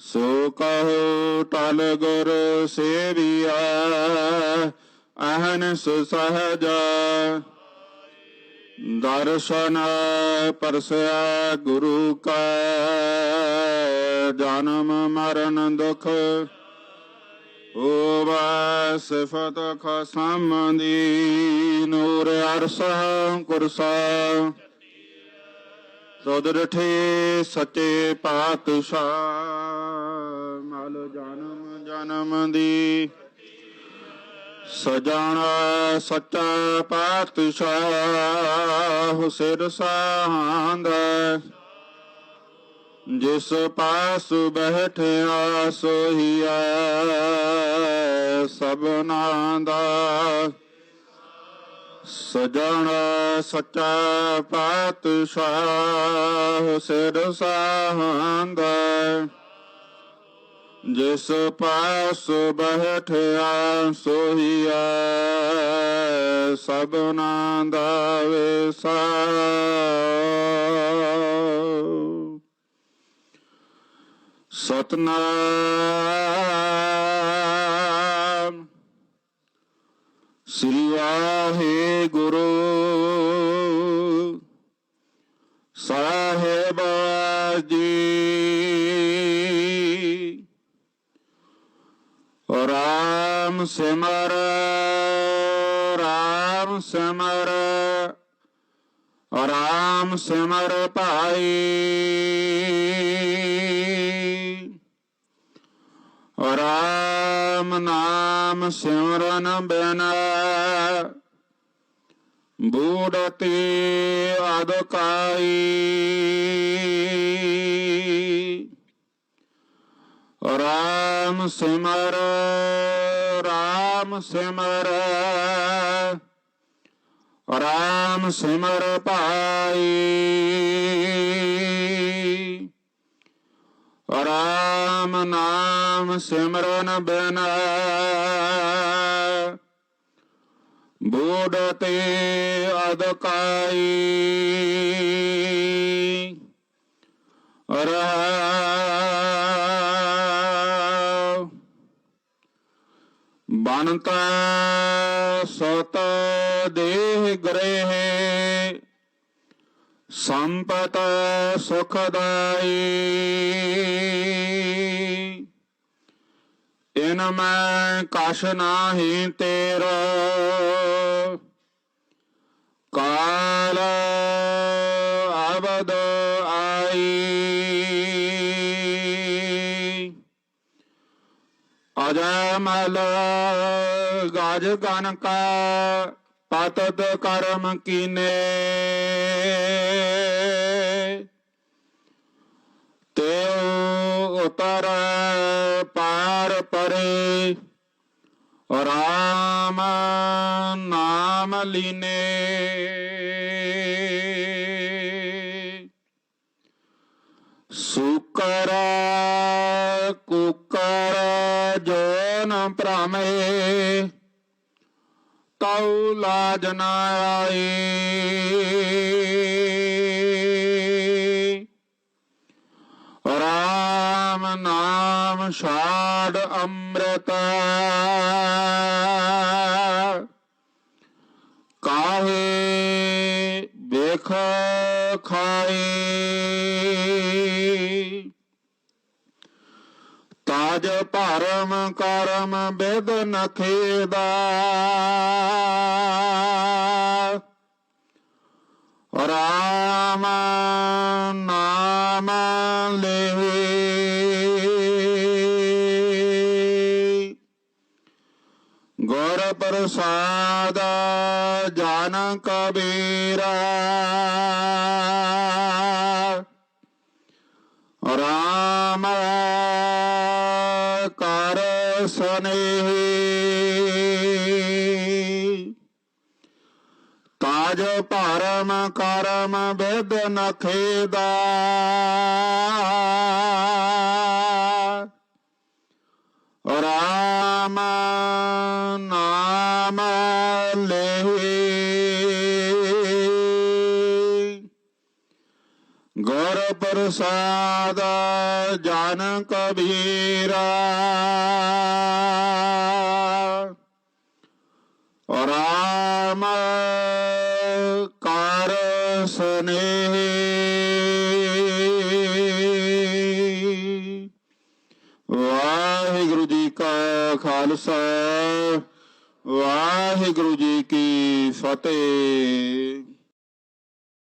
ਸੋ ਕਹੋ ਟਲ ਗੁਰ ਸੇਵੀਆ ਅਹਨਿਸ ਸਹਜ ਦਰਸ਼ਨ ਪਰਸਿਆ ਗੁਰੂ ਕਾ, ਜਨਮ ਮਰਨ ਦੁਖ ਹੋਵਾ ਸਿਫਤ ਖਸਮ ਦੀ, ਨੂਰ ਅਰਸ ਕੁਰਸਾ। ਸੋਦਰਠੇ ਸੱਚੇ ਪਾਤਸ਼ਾਹ, ਮਲ ਜਨਮ ਜਨਮ ਦੀ। ਸਜਾਣਾ ਸੱਚਾ ਪਾਤਸ਼ਾਹ, ਸਿਰ ਸਾਹੰਦ ਜਿਸ ਪਾਸ ਬੈਠਿਆ ਸੋਹੀਆ ਸਭਨਾ ਦਾ ਸਜਣ ਸੱਚਾ ਪਾਤਸ਼ਾਹ ਸਿਰ ਸਾਹੰਦ ਜਿਸ ਪਾਸ ਬਹਿਠਿਆ ਸੋਹੀਆ ਸਭਨਾ ਦਾ ਵੇਸਾ ਸਤਨਾਮ ਸ੍ਰੀ ਵਾਹਿਗੁਰੂ। ਸਾਹਿਬ ਜੀ। ਰਾਮ ਸਿਮਰ ਰਾਮ ਸਿਮਰ ਰਾਮ ਸਿਮਰ ਭਾਈ। ਰਾਮ ਨਾਮ ਸਿਮਰਨ ਬਿਨ। ਬੂੜਤੀ ਅਦਕਾਈ ਰਾਮ ਸਿਮਰ ਰਾਮ ਸਿਮਰ। ਰਾਮ ਸਿਮਰ ਭਾਈ ਰਾਮ ਨਾਮ ਸਿਮਰਨ ਬਿਨ। ਬੂੜਤੇ ਅਦਕਾਈ ਰਹਾ ਬਨਤਾ ਸਤ ਦੇਹ ਗ੍ਰਹਿ। ਸੰਪਤ ਸੁਖਦਾਈ ਇਨ ਮੈਂ ਕਛ ਨਾਹੀ ਤੇਰਾ। ਕਾਲ ਅਬਦ ਆਈ। ਅਜਮਲ ਗਜ ਗਨ ਕਾ ਪਤਤ ਕਰਮ ਕੀਨੇ। ਤੇ ਉਤਰ ਪਰੇ ਰਾਮ ਨਾਮ ਲੀਨੇ। ਸੁਕਰ ਕੁਕਰ ਜੋਨ ਭ੍ਰਮੇ ਤਉ ਲਾਜ ਨ ਆਈ ਰਾਮ ਨਾਮ ਛਾੜ ਅੰਮ੍ਰਿਤ। ਕਾਹੇ ਵੇਖ ਖਾਏ ਤਾਜ ਭਰਮ ਕਰਮ ਬਿਦ ਨਖੇਦਾ ਰਾਮ ਨਾਮ ਲੈ ਪ੍ਰਸਾਦ ਜਨ ਕਬੀਰਾ। ਰਾਮ ਕਰ ਸਨੇਹੀ। ਤਾਜ ਭਰਮ ਕਰਮ ਬਿਦ ਨਖੇਦਾ। ਲੈ। ਗੁਰ ਪ੍ਰਸਾਦ ਪ੍ਰਸਾਦ ਜਨ ਕਬੀਰਾ। ਰਾਮ ਕਰ ਸਨੇਹ। ਵਾਹਿਗੁਰੂ ਜੀ ਕਾ ਖਾਲਸਾ। ਵਾਹਿਗੁਰੂ ਜੀ ਕੀ ਫਤਿਹ।